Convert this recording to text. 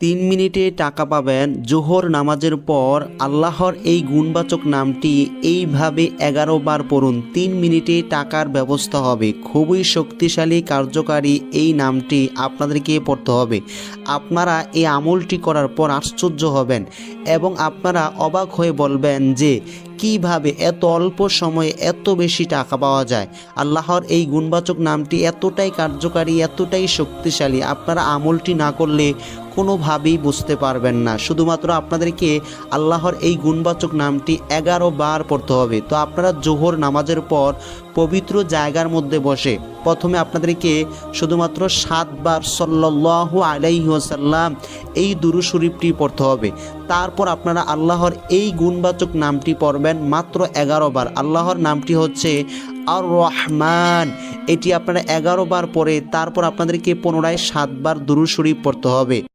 তিন মিনিটে টাকা পাবেন জোহর নামাজের পর আল্লাহর এই গুণবাচক নামটি এইভাবে এগারো বার পড়ুন। তিন মিনিটে টাকার ব্যবস্থা হবে। খুবই শক্তিশালী, কার্যকারী এই নামটি আপনাদেরকে পড়তে হবে। আপনারা এই আমলটি করার পর আশ্চর্য হবেন এবং আপনারা অবাক হয়ে বলবেন যে, কীভাবে এত অল্প সময়ে এত বেশি টাকা পাওয়া যায়? আল্লাহর এই গুণবাচক নামটি এতটাই কার্যকারী, এতটাই শক্তিশালী। আপনারা আমলটি না করলে কোনোভাবেই বুঝতে পারবেন না। শুধুমাত্র আপনাদেরকে আল্লাহর এই গুণবাচক নামটি এগারো বার পড়তে হবে। তো আপনারা জোহর নামাজের পর পবিত্র জায়গার মধ্যে বসে প্রথমে আপনাদেরকে শুধুমাত্র সাতবার সল্লাহ আলাইহি ওয়াসাল্লাম এই দুরু শরীফটি পড়তে হবে। তারপর আপনারা আল্লাহর এই গুণবাচক নামটি পড়বেন মাত্র এগারো বার। আল্লাহর নামটি হচ্ছে আর রহমান এটি আপনারা এগারো বার পরে তারপর আপনাদেরকে পুনরায় সাতবার দুরু শরীফ পড়তে হবে।